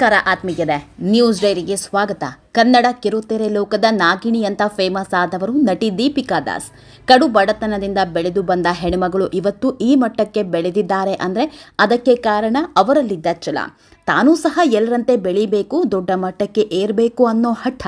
ನಮಸ್ಕಾರ ಆತ್ಮೀಯರೇ, ನ್ಯೂಸ್ ಡೈರಿಗೆ ಸ್ವಾಗತ. ಕನ್ನಡ ಕಿರುತೆರೆ ಲೋಕದ ನಾಗಿಣಿ ಅಂತ ಫೇಮಸ್ ಆದವರು ನಟಿ ದೀಪಿಕಾ ದಾಸ್. ಕಡು ಬಡತನದಿಂದ ಬೆಳೆದು ಬಂದ ಹೆಣ್ಮಗಳು ಇವತ್ತು ಈ ಮಟ್ಟಕ್ಕೆ ಬೆಳೆದಿದ್ದಾರೆ ಅಂದ್ರೆ ಅದಕ್ಕೆ ಕಾರಣ ಅವರಲ್ಲಿದ್ದ ಛಲ. ತಾನೂ ಸಹ ಎಲ್ಲರಂತೆ ಬೆಳಿಬೇಕು, ದೊಡ್ಡ ಮಟ್ಟಕ್ಕೆ ಏರಬೇಕು ಅನ್ನೋ ಹಠ.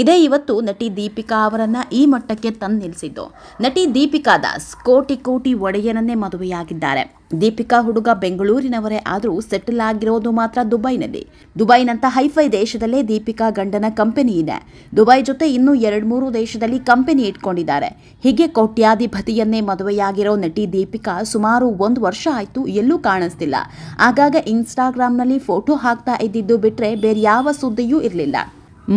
ಇದೇ ಇವತ್ತು ನಟಿ ದೀಪಿಕಾ ಅವರನ್ನ ಈ ಮಟ್ಟಕ್ಕೆ ತಂದು ನಿಲ್ಲಿಸಿದ್ದು ನಟಿ ದೀಪಿಕಾ ದಾಸ್ ಕೋಟಿ ಕೋಟಿ ಒಡೆಯನನ್ನೇ ಮದುವೆಯಾಗಿದ್ದಾರೆ. ದೀಪಿಕಾ ಹುಡುಗ ಬೆಂಗಳೂರಿನವರೇ ಆದರೂ ಸೆಟಲ್ ಆಗಿರೋದು ಮಾತ್ರ ದುಬೈನಲ್ಲಿ. ದುಬೈನಂತ ಹೈಫೈ ದೇಶದಲ್ಲೇ ದೀಪಿಕಾ ಗಂಡನ ಕಂಪನಿ ಇದೆ. ದುಬೈ ಜೊತೆ ಇನ್ನೂ ಎರಡು ಮೂರು ದೇಶದಲ್ಲಿ ಕಂಪನಿ ಇಟ್ಕೊಂಡಿದ್ದಾರೆ. ಹೀಗೆ ಕೋಟ್ಯಾಧಿಪತಿಯನ್ನೇ ಮದುವೆಯಾಗಿರೋ ನಟಿ ದೀಪಿಕಾ ಸುಮಾರು ಒಂದು ವರ್ಷ ಆಯ್ತು ಎಲ್ಲೂ ಕಾಣಿಸ್ತಿಲ್ಲ. ಆಗಾಗ ಇನ್ಸ್ಟಾಗ್ರಾಮ್ನಲ್ಲಿ ಫೋಟೋ ಹಾಕ್ತಾ ಇದ್ದಿದ್ದು ಬಿಟ್ಟರೆ ಬೇರೆ ಯಾವ ಸುದ್ದಿಯೂ ಇರಲಿಲ್ಲ.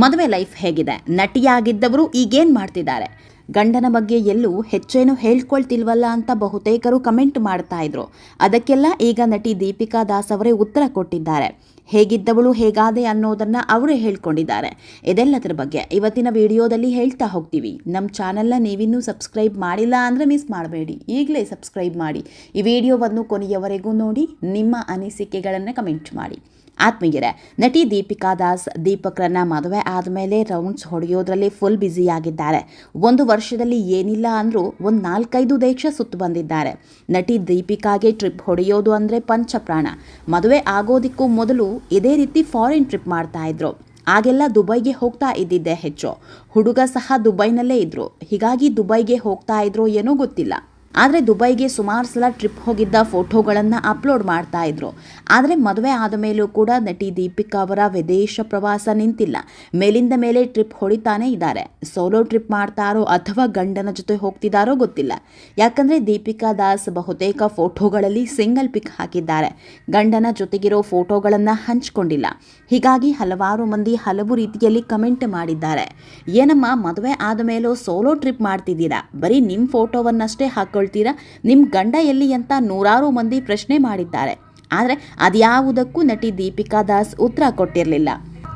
ಮದುವೆ ಲೈಫ್ ಹೇಗಿದೆ? ನಟಿಯಾಗಿದ್ದವರು ಈಗೇನ್ ಮಾಡ್ತಿದ್ದಾರೆ? ಗಂಡನ ಬಗ್ಗೆ ಎಲ್ಲೂ ಹೆಚ್ಚೇನು ಹೇಳ್ಕೊಳ್ತಿಲ್ವಲ್ಲ ಅಂತ ಬಹುತೇಕರು ಕಮೆಂಟ್ ಮಾಡ್ತಾ ಇದ್ರು. ಅದಕ್ಕೆಲ್ಲ ಈಗ ನಟಿ ದೀಪಿಕಾ ದಾಸ್ ಅವರೇ ಉತ್ತರ ಕೊಟ್ಟಿದ್ದಾರೆ. ಹೇಗಿದ್ದವಳು ಹೇಗಾದೆ ಅನ್ನೋದನ್ನ ಅವರೇ ಹೇಳ್ಕೊಂಡಿದ್ದಾರೆ. ಇದೆಲ್ಲದರ ಬಗ್ಗೆ ಇವತ್ತಿನ ವಿಡಿಯೋದಲ್ಲಿ ಹೇಳ್ತಾ ಹೋಗ್ತೀವಿ. ನಮ್ಮ ಚಾನಲ್ನ ನೀವಿನ್ನೂ ಸಬ್ಸ್ಕ್ರೈಬ್ ಮಾಡಿಲ್ಲ ಅಂದರೆ ಮಿಸ್ ಮಾಡಬೇಡಿ. ಈಗಲೇ ಸಬ್ಸ್ಕ್ರೈಬ್ ಮಾಡಿ. ಈ ವಿಡಿಯೋವನ್ನು ಕೊನೆಯವರೆಗೂ ನೋಡಿ, ನಿಮ್ಮ ಅನಿಸಿಕೆಗಳನ್ನು ಕಮೆಂಟ್ ಮಾಡಿ. ಆತ್ಮೀಯರೇ, ನಟಿ ದೀಪಿಕಾ ದಾಸ್ ದೀಪಕ್ರನ್ನ ಮದುವೆ ಆದಮೇಲೆ ರೌಂಡ್ಸ್ ಹೊಡೆಯೋದ್ರಲ್ಲಿ ಫುಲ್ ಬ್ಯುಸಿಯಾಗಿದ್ದಾರೆ. ಒಂದು ವರ್ಷದಲ್ಲಿ ಏನಿಲ್ಲ ಅಂದರೂ ಒಂದು ನಾಲ್ಕೈದು ದೇಶ ಸುತ್ತು ಬಂದಿದ್ದಾರೆ. ನಟಿ ದೀಪಿಕಾಗೆ ಟ್ರಿಪ್ ಹೊಡೆಯೋದು ಅಂದರೆ ಪಂಚಪ್ರಾಣ. ಮದುವೆ ಆಗೋದಕ್ಕೂ ಮೊದಲು ಇದೇ ರೀತಿ ಫಾರಿನ್ ಟ್ರಿಪ್ ಮಾಡ್ತಾ ಇದ್ರು. ಆಗೆಲ್ಲ ದುಬೈಗೆ ಹೋಗ್ತಾ ಇದ್ದಿದ್ದೆ ಹೆಚ್ಚು. ಹುಡುಗ ಸಹ ದುಬೈನಲ್ಲೇ ಇದ್ರು. ಹೀಗಾಗಿ ದುಬೈಗೆ ಹೋಗ್ತಾ ಇದ್ರೋ ಏನೂ ಗೊತ್ತಿಲ್ಲ. ಆದರೆ ದುಬೈಗೆ ಸುಮಾರು ಸಲ ಟ್ರಿಪ್ ಹೋಗಿದ್ದ ಫೋಟೋಗಳನ್ನು ಅಪ್ಲೋಡ್ ಮಾಡ್ತಾ ಇದ್ರು. ಆದರೆ ಮದುವೆ ಆದ ಮೇಲೂ ಕೂಡ ನಟಿ ದೀಪಿಕಾ ಅವರ ವಿದೇಶ ಪ್ರವಾಸ ನಿಂತಿಲ್ಲ. ಮೇಲಿಂದ ಮೇಲೆ ಟ್ರಿಪ್ ಹೊಡಿತಾನೆ ಇದ್ದಾರೆ. ಸೋಲೋ ಟ್ರಿಪ್ ಮಾಡ್ತಾರೋ ಅಥವಾ ಗಂಡನ ಜೊತೆ ಹೋಗ್ತಿದ್ದಾರೋ ಗೊತ್ತಿಲ್ಲ. ಯಾಕಂದರೆ ದೀಪಿಕಾ ದಾಸ್ ಬಹುತೇಕ ಫೋಟೋಗಳಲ್ಲಿ ಸಿಂಗಲ್ ಪಿಕ್ ಹಾಕಿದ್ದಾರೆ. ಗಂಡನ ಜೊತೆಗಿರೋ ಫೋಟೋಗಳನ್ನು ಹಂಚಿಕೊಂಡಿಲ್ಲ. ಹೀಗಾಗಿ ಹಲವಾರು ಮಂದಿ ಹಲವು ರೀತಿಯಲ್ಲಿ ಕಮೆಂಟ್ ಮಾಡಿದ್ದಾರೆ. ಏನಮ್ಮ ಮದುವೆ ಆದ ಮೇಲೂ ಸೋಲೋ ಟ್ರಿಪ್ ಮಾಡ್ತಿದ್ದೀರಾ? ಬರೀ ನಿಮ್ಮ ಫೋಟೋವನ್ನಷ್ಟೇ ಹಾಕೊಳ್ತೀರಾ ನಿಮ್ಮ ಗಂಡ ಎಲ್ಲಿ ಅಂತ ನೂರಾರು ಮಂದಿ ಪ್ರಶ್ನೆ ಮಾಡಿದ್ದಾರೆ. ಆದರೆ ಅದ್ಯಾವುದಕ್ಕೂ ನಟಿ ದೀಪಿಕಾ ದಾಸ್ ಉತ್ತರ ಕೊಟ್ಟಿರಲಿಲ್ಲ.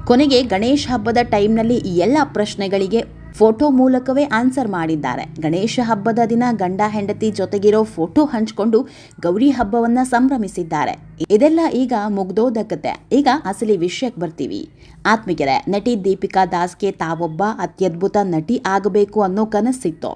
ಕೊನೆಗೆ ಗಣೇಶ ಹಬ್ಬದ ಟೈಮ್ನಲ್ಲಿ ಈ ಎಲ್ಲ ಪ್ರಶ್ನೆಗಳಿಗೆ ಫೋಟೋ ಮೂಲಕವೇ ಆನ್ಸರ್ ಮಾಡಿದ್ದಾರೆ. ಗಣೇಶ ಹಬ್ಬದ ದಿನ ಗಂಡ ಹೆಂಡತಿ ಜೊತೆಗಿರೋ ಫೋಟೋ ಹಂಚಿಕೊಂಡು ಗೌರಿ ಹಬ್ಬವನ್ನ ಸಂಭ್ರಮಿಸಿದ್ದಾರೆ. ಇದೆಲ್ಲ ಈಗ ಮುಗ್ದೋದಕ್ಕತೆ ಈಗ ಅಸಲಿ ವಿಷಯಕ್ಕೆ ಬರ್ತೀವಿ. ಆತ್ಮಿಕರೆ, ನಟಿ ದೀಪಿಕಾ ದಾಸ್ಗೆ ತಾವೊಬ್ಬ ಅತ್ಯದ್ಭುತ ನಟಿ ಆಗಬೇಕು ಅನ್ನೋ ಕನಸಿತ್ತು.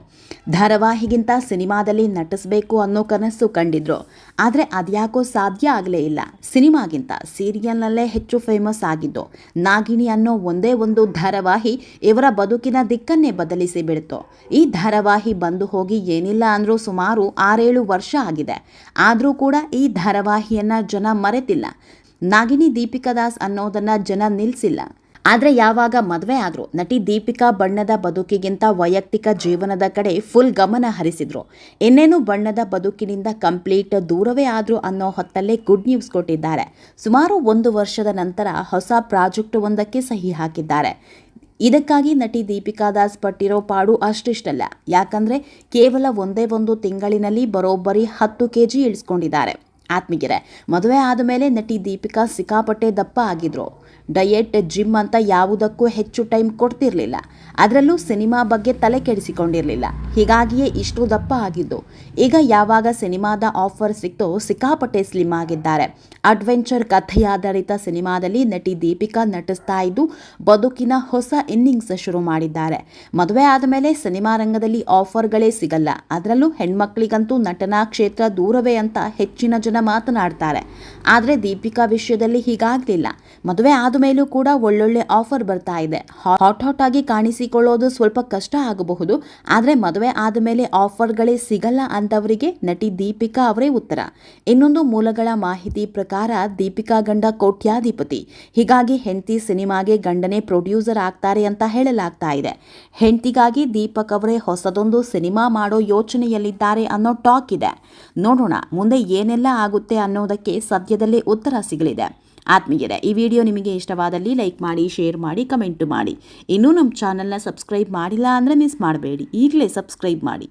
ಧಾರಾವಾಹಿಗಿಂತ ಸಿನಿಮಾದಲ್ಲಿ ನಟಿಸಬೇಕು ಅನ್ನೋ ಕನಸು ಕಂಡಿದ್ರು. ಆದರೆ ಅದ್ಯಾಕೋ ಸಾಧ್ಯ ಆಗಲೇ ಇಲ್ಲ. ಸಿನಿಮಾಗಿಂತ ಸೀರಿಯಲ್ನಲ್ಲೇ ಹೆಚ್ಚು ಫೇಮಸ್ ಆಗಿದ್ದು. ನಾಗಿಣಿ ಅನ್ನೋ ಒಂದೇ ಒಂದು ಧಾರಾವಾಹಿ ಇವರ ಬದುಕಿನ ದಿಕ್ಕನ್ನೇ ಬದಲಿಸಿ ಬಿಡ್ತು. ಈ ಧಾರಾವಾಹಿ ಬಂದು ಹೋಗಿ ಏನಿಲ್ಲ ಅಂದರೂ ಸುಮಾರು ಆರೇಳು ವರ್ಷ ಆಗಿದೆ. ಆದರೂ ಕೂಡ ಈ ಧಾರಾವಾಹಿಯನ್ನ ಜನ ಮರೆತಿಲ್ಲ. ನಾಗಿನಿ ದೀಪಿಕಾ ದಾಸ್ ಅನ್ನೋದನ್ನ ಜನ ನಿಲ್ಲಿಸಿಲ್ಲ ಆದರೆ ಯಾವಾಗ ಮದುವೆ ಆದರೂ ನಟಿ ದೀಪಿಕಾ ಬಣ್ಣದ ಬದುಕಿಗಿಂತ ವೈಯಕ್ತಿಕ ಜೀವನದ ಕಡೆ ಫುಲ್ ಗಮನ ಹರಿಸಿದ್ರು. ಇನ್ನೇನು ಬಣ್ಣದ ಬದುಕಿನಿಂದ ಕಂಪ್ಲೀಟ್ ದೂರವೇ ಆದರೂ ಅನ್ನೋ ಹೊತ್ತಲ್ಲೇ ಗುಡ್ ನ್ಯೂಸ್ ಕೊಟ್ಟಿದ್ದಾರೆ. ಸುಮಾರು ಒಂದು ವರ್ಷದ ನಂತರ ಹೊಸ ಪ್ರಾಜೆಕ್ಟ್ ಒಂದಕ್ಕೆ ಸಹಿ ಹಾಕಿದ್ದಾರೆ. ಇದಕ್ಕಾಗಿ ನಟಿ ದೀಪಿಕಾ ದಾಸ್ ಪಟ್ಟಿರೋ ಪಾಡು ಅಷ್ಟಿಷ್ಟಲ್ಲ. ಯಾಕಂದ್ರೆ ಕೇವಲ ಒಂದೇ ಒಂದು ತಿಂಗಳಿನಲ್ಲಿ ಬರೋಬ್ಬರಿ ಹತ್ತು ಕೆಜಿ ಇಳಿಸ್ಕೊಂಡಿದ್ದಾರೆ. ಆತ್ಮೀಗೆರೆ ಮದುವೆ ಆದಮೇಲೆ ನಟಿ ದೀಪಿಕಾ ಸಿಕ್ಕಾಪಟ್ಟೆ ದಪ್ಪ ಆಗಿದ್ರು. ಡಯೆಟ್, ಜಿಮ್ ಅಂತ ಯಾವುದಕ್ಕೂ ಹೆಚ್ಚು ಟೈಮ್ ಕೊಡ್ತಿರ್ಲಿಲ್ಲ. ಅದರಲ್ಲೂ ಸಿನಿಮಾ ಬಗ್ಗೆ ತಲೆ ಕೆಡಿಸಿಕೊಂಡಿರಲಿಲ್ಲ. ಹೀಗಾಗಿಯೇ ಇಷ್ಟು ದಪ್ಪ ಆಗಿದ್ದು. ಈಗ ಯಾವಾಗ ಸಿನಿಮಾದ ಆಫರ್ ಸಿಕ್ತೋ ಸಿಕ್ಕಾಪಟ್ಟೆ ಸ್ಲಿಮ್ ಆಗಿದ್ದಾರೆ. ಅಡ್ವೆಂಚರ್ ಕಥೆಯಾಧಾರಿತ ಸಿನಿಮಾದಲ್ಲಿ ನಟಿ ದೀಪಿಕಾ ನಟಿಸ್ತಾ ಇದ್ದು, ಬದುಕಿನ ಹೊಸ ಇನ್ನಿಂಗ್ಸ್ ಶುರು ಮಾಡಿದ್ದಾರೆ. ಮದುವೆ ಆದಮೇಲೆ ಸಿನಿಮಾ ರಂಗದಲ್ಲಿ ಆಫರ್ಗಳೇ ಸಿಗಲ್ಲ. ಅದರಲ್ಲೂ ಹೆಣ್ಮಕ್ಳಿಗಂತೂ ನಟನಾ ಕ್ಷೇತ್ರ ದೂರವೇ ಅಂತ ಹೆಚ್ಚಿನ ಜನ ಮಾತನಾಡ್ತಾರೆ. ಆದರೆ ದೀಪಿಕಾ ವಿಷಯದಲ್ಲಿ ಹೀಗಾಗಲಿಲ್ಲ. ಮದುವೆ ಆದ ಮೇಲೂ ಕೂಡ ಒಳ್ಳೊಳ್ಳೆ ಆಫರ್ ಬರ್ತಾ ಇದೆ. ಹಾಟ್ ಹಾಟ್ ಆಗಿ ಕಾಣಿಸಿಕೊಳ್ಳೋದು ಸ್ವಲ್ಪ ಕಷ್ಟ ಆಗಬಹುದು. ಆದರೆ ಮದುವೆ ಆದ ಮೇಲೆ ಆಫರ್ಗಳೇ ಸಿಗಲ್ಲ ಅಂತವರಿಗೆ ನಟಿ ದೀಪಿಕಾ ಅವರೇ ಉತ್ತರ. ಇನ್ನೊಂದು ಮೂಲಗಳ ಮಾಹಿತಿ ಪ್ರಕಾರ ದೀಪಿಕಾ ಗಂಡ ಕೋಟ್ಯಾಧಿಪತಿ. ಹೀಗಾಗಿ ಹೆಂಡತಿ ಸಿನಿಮಾಗೆ ಗಂಡನೇ ಪ್ರೊಡ್ಯೂಸರ್ ಆಗ್ತಾರೆ ಅಂತ ಹೇಳಲಾಗ್ತಾ ಇದೆ. ಹೆಂಡತಿಗಾಗಿ ದೀಪಕ್ ಅವರೇ ಹೊಸದೊಂದು ಸಿನಿಮಾ ಮಾಡೋ ಯೋಚನೆಯಲ್ಲಿದ್ದಾರೆ ಅನ್ನೋ ಟಾಕ್ ಇದೆ. ನೋಡೋಣ, ಮುಂದೆ ಏನೆಲ್ಲ ಆಗುತ್ತೆ ಅನ್ನೋದಕ್ಕೆ ಸದ್ಯದಲ್ಲೇ ಉತ್ತರ ಸಿಗಲಿದೆ. ಆತ್ಮೀಯರೇ, ಈ ವಿಡಿಯೋ ನಿಮಗೆ ಇಷ್ಟವಾದಲ್ಲಿ ಲೈಕ್ ಮಾಡಿ, ಶೇರ್ ಮಾಡಿ, ಕಮೆಂಟ್ ಮಾಡಿ. ಇನ್ನೂ ನಮ್ಮ ಚಾನಲ್ನ ಸಬ್ಸ್ಕ್ರೈಬ್ ಮಾಡಿಲ್ಲ ಅಂದರೆ ಮಿಸ್ ಮಾಡಬೇಡಿ. ಈಗಲೇ ಸಬ್ಸ್ಕ್ರೈಬ್ ಮಾಡಿ.